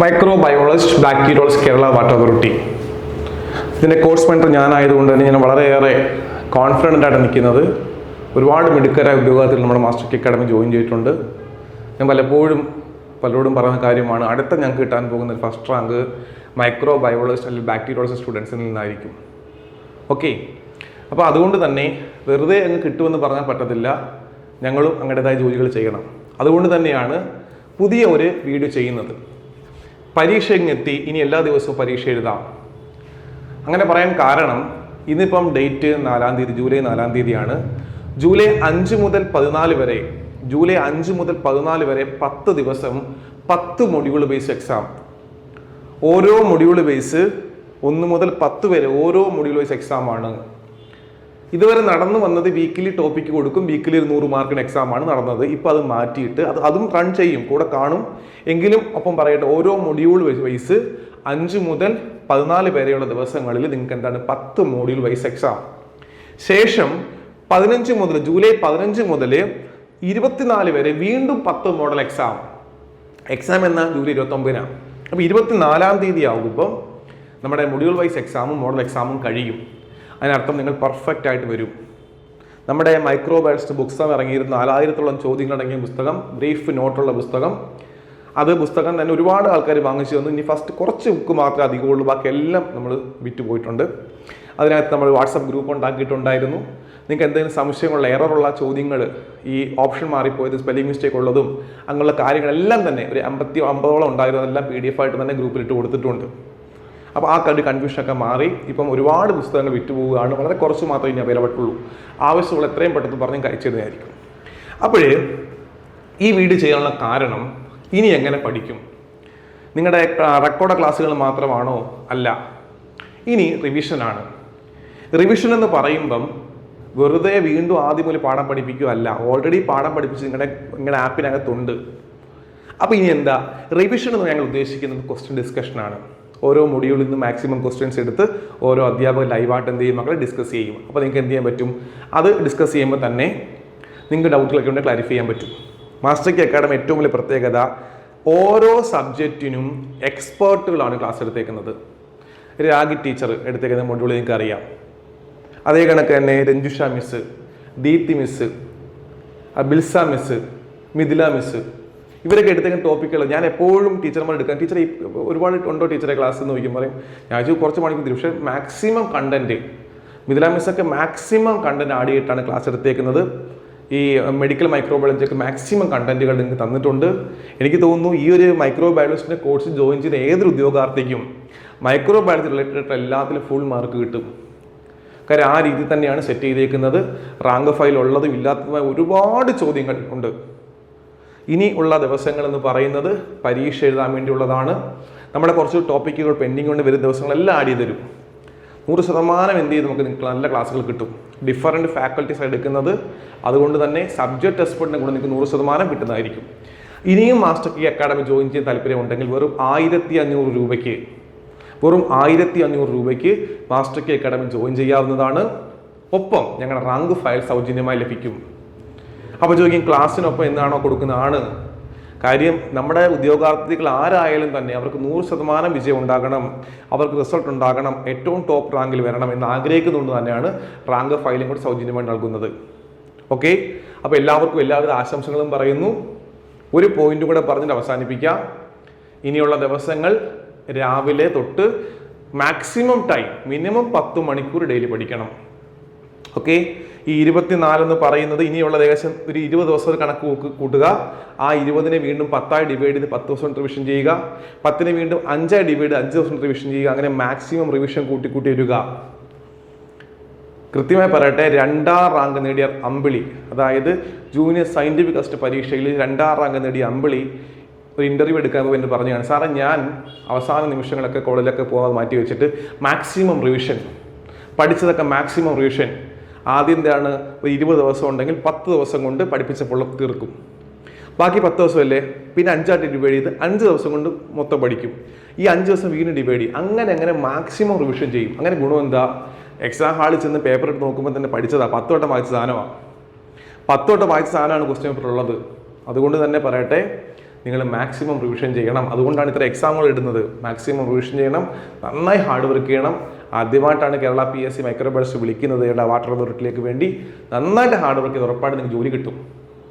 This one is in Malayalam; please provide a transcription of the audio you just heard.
Microbiologist bacteriologist Kerala water authority. ഇതിന്റെ കോഴ്സ് മെന്റർ ഞാനായതുകൊണ്ട് തന്നെ ഞാൻ വളരെയേറെ കോൺഫിഡന്റ് ആയിട്ട് നിൽക്കുന്നത്. ഒരുപാട് മിടുക്കരായ ഉദ്യോഗത്തിൽ നമ്മുടെ മാസ്റ്റർ അക്കാഡമി ജോയിൻ ചെയ്തിട്ടുണ്ട്. ഞാൻ പലപ്പോഴും പലരോടും പറയുന്ന കാര്യമാണ് അടുത്ത ഞങ്ങൾക്ക് കിട്ടാൻ പോകുന്ന ഫസ്റ്റ് റാങ്ക് മൈക്രോ ബയോളജിസ്റ്റ് അല്ലെങ്കിൽ ബാക്ടീരിയോളജി സ്റ്റുഡൻസിൽ നിന്നായിരിക്കും. ഓക്കെ അപ്പോൾ അതുകൊണ്ട് തന്നെ വെറുതെ അങ്ങ് കിട്ടുമെന്ന് പറഞ്ഞാൽ പറ്റത്തില്ല. ഞങ്ങളും അങ്ങടേതായ ജോലികൾ ചെയ്യണം. അതുകൊണ്ട് തന്നെയാണ് പുതിയ ഒരു വീഡിയോ ചെയ്യുന്നത്. പരീക്ഷ ഇങ്ങെത്തി ഇനി എല്ലാ ദിവസവും പരീക്ഷ എഴുതാം. അങ്ങനെ പറയാൻ കാരണം ഇന്നിപ്പം ഡേറ്റ് നാലാം തീയതി ജൂലൈ നാലാം തീയതിയാണ്. ജൂലൈ അഞ്ച് മുതൽ പതിനാല് വരെ ജൂലൈ അഞ്ച് മുതൽ പതിനാല് വരെ പത്ത് ദിവസം പത്ത് മൊഡ്യൂൾ ബേസ് എക്സാം ഓരോ മൊഡ്യൂൾ ബേസ് ഒന്ന് മുതൽ പത്ത് വരെ ഓരോ മൊഡ്യൂൾ ബേസ് എക്സാം ആണ്. ഇതുവരെ നടന്നു വന്നത് വീക്കിലി ടോപ്പിക്ക് കൊടുക്കും. വീക്കിലി ഒരു നൂറ് മാർക്കിന് എക്സാമാണ് നടന്നത്. ഇപ്പോൾ അത് മാറ്റിയിട്ട് അത് അതും റൺ ചെയ്യും. കൂടെ കാണും. എങ്കിലും ഒപ്പം പറയട്ടെ ഓരോ മൊഡ്യൂൾ വൈസ് അഞ്ച് മുതൽ പതിനാല് വരെയുള്ള ദിവസങ്ങളിൽ നിങ്ങൾക്ക് എന്താണ്? പത്ത് മോഡ്യൂൾ വൈസ് എക്സാം ശേഷം പതിനഞ്ച് മുതൽ ജൂലൈ പതിനഞ്ച് മുതൽ ഇരുപത്തിനാല് വരെ വീണ്ടും പത്ത് മോഡൽ എക്സാം എക്സാം എന്ന? ജൂലൈ ഇരുപത്തൊമ്പതിനാണ് അപ്പോൾ ഇരുപത്തിനാലാം തീയതി ആകുമ്പോൾ നമ്മുടെ മൊഡ്യൂൾ വൈസ് എക്സാമും മോഡൽ എക്സാമും കഴിയും. അതിനർത്ഥം നിങ്ങൾ പെർഫെക്റ്റ് ആയിട്ട് വരും. നമ്മുടെ മൈക്രോ ബുക്സ് പുസ്തകം ഇറങ്ങിയിരുന്ന നാലായിരത്തോളം ചോദ്യങ്ങളടങ്ങിയ പുസ്തകം ബ്രീഫ് നോട്ടുള്ള പുസ്തകം. അത് പുസ്തകം തന്നെ ഒരുപാട് ആൾക്കാർ വാങ്ങിച്ചു തന്നു. ഇനി ഫസ്റ്റ് കുറച്ച് ബുക്ക് മാത്രമേ അധികമുള്ളൂ. ബാക്കി എല്ലാം നമ്മൾ വിറ്റ് പോയിട്ടുണ്ട്. അതിനകത്ത് നമ്മൾ വാട്സപ്പ് ഗ്രൂപ്പ് ഉണ്ടാക്കിയിട്ടുണ്ടായിരുന്നു. നിങ്ങൾക്ക് എന്തെങ്കിലും സംശയമുള്ള എററുള്ള ചോദ്യങ്ങൾ ഈ ഓപ്ഷൻ മാറിപ്പോയത് സ്പെല്ലിംഗ് മിസ്റ്റേക്ക് ഉള്ളതും അങ്ങനെയുള്ള കാര്യങ്ങളെല്ലാം തന്നെ ഒരു അമ്പത്തി അമ്പതോളം ഉണ്ടായിരുന്നതെല്ലാം പി ഡി എഫ് ആയിട്ട് തന്നെ ഗ്രൂപ്പിലിട്ട് കൊടുത്തിട്ടുണ്ട്. അപ്പോൾ ആ ഒരു കൺഫ്യൂഷനൊക്കെ മാറി. ഇപ്പം ഒരുപാട് പുസ്തകങ്ങൾ വിറ്റുപോവുകയാണ്. വളരെ കുറച്ച് മാത്രമേ ഇനി അവൈലബിൾ ഉള്ളൂ. ആവശ്യമുള്ള എത്രയും പെട്ടെന്ന് പറഞ്ഞ് കഴിച്ചതായിരിക്കും. അപ്പോഴേ ഈ വീട് ചെയ്യാനുള്ള കാരണം ഇനി എങ്ങനെ പഠിക്കും? നിങ്ങളുടെ റെക്കോർഡ് ക്ലാസ്സുകൾ മാത്രമാണോ? അല്ല. ഇനി റിവിഷനാണ് റിവിഷൻ എന്ന് പറയുമ്പം വെറുതെ വീണ്ടും ആദ്യം മുതൽ പാഠം പഠിപ്പിക്കുകയല്ല. ഓൾറെഡി പാഠം പഠിപ്പിച്ച് നിങ്ങളുടെ നിങ്ങളുടെ ആപ്പിനകത്തുണ്ട് അപ്പോൾ ഇനി എന്താ? റിവിഷൻ എന്ന് ഞങ്ങൾ ഉദ്ദേശിക്കുന്നത് ക്വസ്റ്റ്യൻ ഡിസ്കഷനാണ് ഓരോ മൊഡ്യൂളിൽ നിന്ന് മാക്സിമം ക്വസ്റ്റ്യൻസ് എടുത്ത് ഓരോ അധ്യാപകർ ലൈവായിട്ട് എന്ത് ചെയ്യും മക്കളെ ഡിസ്കസ് ചെയ്യും. അപ്പോൾ നിങ്ങൾക്ക് എന്ത് ചെയ്യാൻ പറ്റും? അത് ഡിസ്കസ് ചെയ്യുമ്പോൾ തന്നെ നിങ്ങൾക്ക് ഡൗട്ടുകളൊക്കെ ഉണ്ടെങ്കിൽ ക്ലാരിഫൈ ചെയ്യാൻ പറ്റും. മാസ്റ്റർ കി അക്കാഡമി ഏറ്റവും വലിയ പ്രത്യേകത ഓരോ സബ്ജക്റ്റിനും എക്സ്പേർട്ടുകളാണ് ക്ലാസ് എടുത്തേക്കുന്നത്. രാഗി ടീച്ചർ എടുത്തേക്കുന്ന മൊഡ്യൂൾ നിങ്ങൾക്ക് അറിയാം. അതേ കണക്ക് തന്നെ Ranjusha miss Deepthi miss Bilsa miss Mithila miss ഇവരൊക്കെ എടുത്തേക്കുന്ന ടോപ്പിക്കുകൾ ഞാൻ എപ്പോഴും ടീച്ചർമാർ എടുക്കാൻ ടീച്ചർ ഒരുപാട് ഉണ്ടോ ടീച്ചറെ ക്ലാസ് എന്ന് ചോദിക്കും പറയും ഞാൻ കുറച്ച് മണിക്കൂർ തരും പക്ഷേ മാക്സിമം കണ്ടന്റ് മിഥില മിസ്സൊക്കെ മാക്സിമം കണ്ടന്റ് ആഡ് ചെയ്തിട്ടാണ് ക്ലാസ് എടുത്തേക്കുന്നത്. ഈ മെഡിക്കൽ മൈക്രോബയോളജി ഒക്കെ മാക്സിമം കണ്ടന്റുകൾ നിങ്ങൾക്ക് തന്നിട്ടുണ്ട്. എനിക്ക് തോന്നുന്നു ഈ ഒരു മൈക്രോബയോളജിന്റെ കോഴ്സ് ജോയിൻ ചെയ്ത ഏതൊരു ഉദ്യോഗാർത്ഥിക്കും മൈക്രോബയോളജി റിലേറ്റഡ് എല്ലാത്തിലും ഫുൾ മാർക്ക് കിട്ടും. കാര്യം ആ രീതി തന്നെയാണ് സെറ്റ് ചെയ്തേക്കുന്നത്. റാങ്ക് ഫയൽ ഉള്ളതും ഇല്ലാത്തതുമായ ഒരുപാട് ചോദ്യങ്ങൾ ഉണ്ട്. ഇനി ഉള്ള ദിവസങ്ങൾ എന്ന് പറയുന്നത് പരീക്ഷ എഴുതാൻ വേണ്ടിയുള്ളതാണ്. നമ്മുടെ കുറച്ച് ടോപ്പിക്കുകൾ പെൻഡിങ് കൊണ്ട് വരുന്ന ദിവസങ്ങളെല്ലാം ആഡ് ചെയ്ത് തരും. നൂറ് ശതമാനം എന്ത് ചെയ്ത് നമുക്ക് നല്ല ക്ലാസ്സുകൾ കിട്ടും. ഡിഫറന്റ് ഫാക്കൽറ്റീസ് എടുക്കുന്നത്. അതുകൊണ്ട് തന്നെ സബ്ജക്ട് എക്സ്പെർട്ടിനെ കൂടെ നിങ്ങൾക്ക് നൂറ് ശതമാനം കിട്ടുന്നതായിരിക്കും. ഇനിയും മാസ്റ്റർ കി അക്കാഡമി ജോയിൻ ചെയ്യാൻ താല്പര്യമുണ്ടെങ്കിൽ വെറും ആയിരത്തി അഞ്ഞൂറ് രൂപയ്ക്ക് വെറും ആയിരത്തി അഞ്ഞൂറ് രൂപയ്ക്ക് മാസ്റ്റർ കി അക്കാഡമി ജോയിൻ ചെയ്യാവുന്നതാണ്. ഒപ്പം ഞങ്ങളുടെ റാങ്ക് ഫയൽ സൗജന്യമായി ലഭിക്കും. അപ്പോൾ ചോദിക്കും ക്ലാസ്സിനൊപ്പം എന്താണോ കൊടുക്കുന്നതാണ് കാര്യം നമ്മുടെ ഉദ്യോഗാർത്ഥികൾ ആരായാലും തന്നെ അവർക്ക് നൂറ് ശതമാനം വിജയം ഉണ്ടാകണം അവർക്ക് റിസൾട്ട് ഉണ്ടാകണം ഏറ്റവും ടോപ്പ് റാങ്കിൽ വരണം എന്ന് ആഗ്രഹിക്കുന്നതുകൊണ്ട് തന്നെയാണ് റാങ്ക് ഫയലും കൂടി സൗജന്യമായി നൽകുന്നത്. ഓക്കെ അപ്പോൾ എല്ലാവർക്കും എല്ലാവിധ ആശംസകളും പറയുന്നു. ഒരു പോയിന്റ് കൂടെ പറഞ്ഞിട്ട് അവസാനിപ്പിക്കാം. ഇനിയുള്ള ദിവസങ്ങൾ രാവിലെ തൊട്ട് മാക്സിമം ടൈം മിനിമം പത്ത് മണിക്കൂർ ഡെയിലി പഠിക്കണം. ഓക്കെ? ഈ ഇരുപത്തിനാലെന്ന് പറയുന്നത് ഇനിയുള്ള ഏകദേശം ഒരു ഇരുപത് ദിവസം കണക്ക് കൂട്ടുക. ആ ഇരുപതിനെ വീണ്ടും പത്തായി ഡിവൈഡ് ചെയ്ത് പത്ത് ദിവസം റിവിഷൻ ചെയ്യുക. പത്തിനെ വീണ്ടും അഞ്ചായി ഡിവൈഡ് അഞ്ച് ദിവസം റിവിഷൻ ചെയ്യുക. അങ്ങനെ മാക്സിമം റിവിഷൻ കൂട്ടി കൂട്ടി വരിക. കൃത്യമായി പറയട്ടെ രണ്ടാം റാങ്ക് നേടിയ അമ്പിളി അതായത് ജൂനിയർ സയന്റിഫിക് ടെസ്റ്റ് പരീക്ഷയിൽ രണ്ടാം റാങ്ക് നേടിയ അമ്പിളി ഒരു ഇന്റർവ്യൂ എടുക്കാൻ പോയി എന്ന് പറഞ്ഞാണ്. സാറേ ഞാൻ അവസാന നിമിഷങ്ങളൊക്കെ കോളേജിലൊക്കെ പോകാൻ മാറ്റി വെച്ചിട്ട് മാക്സിമം റിവിഷൻ പഠിച്ചതൊക്കെ മാക്സിമം റിവിഷൻ ആദ്യം എന്താണ് ഒരു ഇരുപത് ദിവസം ഉണ്ടെങ്കിൽ പത്ത് ദിവസം കൊണ്ട് പഠിപ്പിച്ച തീർക്കും. ബാക്കി പത്ത് ദിവസമല്ലേ? പിന്നെ അഞ്ചായിട്ട് ഡിവൈഡ് ചെയ്ത് അഞ്ച് ദിവസം കൊണ്ട് മൊത്തം പഠിക്കും. ഈ അഞ്ച് ദിവസം വീണ്ടും ഡിവൈഡ് ചെയ്യും. അങ്ങനെ അങ്ങനെ മാക്സിമം റിവിഷൻ ചെയ്യും. അങ്ങനെ ഗുണം എന്താ? എക്സാം ഹാളിൽ ചെന്ന് പേപ്പർ എടുത്ത് നോക്കുമ്പോൾ തന്നെ പഠിച്ചതാണ് പത്ത് വട്ടം വായിച്ച സാധനമാണ് പത്ത് വട്ടം വായിച്ച സാധനമാണ് ക്വസ്റ്റ്യൻ പേപ്പർ ഉള്ളത്. അതുകൊണ്ട് തന്നെ പറയട്ടെ നിങ്ങൾ മാക്സിമം റിവിഷൻ ചെയ്യണം. അതുകൊണ്ടാണ് ഇത്ര എക്സാമുകൾ ഇടുന്നത്. മാക്സിമം റിവിഷൻ ചെയ്യണം. നന്നായി ഹാർഡ് വർക്ക് ചെയ്യണം. ആദ്യമായിട്ടാണ് കേരള പി എസ് സി മൈക്രോബേഴ്സ് വിളിക്കുന്നത്. വാട്ടർ അതോറിറ്റിയിലേക്ക് വേണ്ടി നന്നായിട്ട് ഹാർഡ് വർക്ക് ചെയ്ത് ഉറപ്പായിട്ട് നിങ്ങൾക്ക് ജോലി കിട്ടും.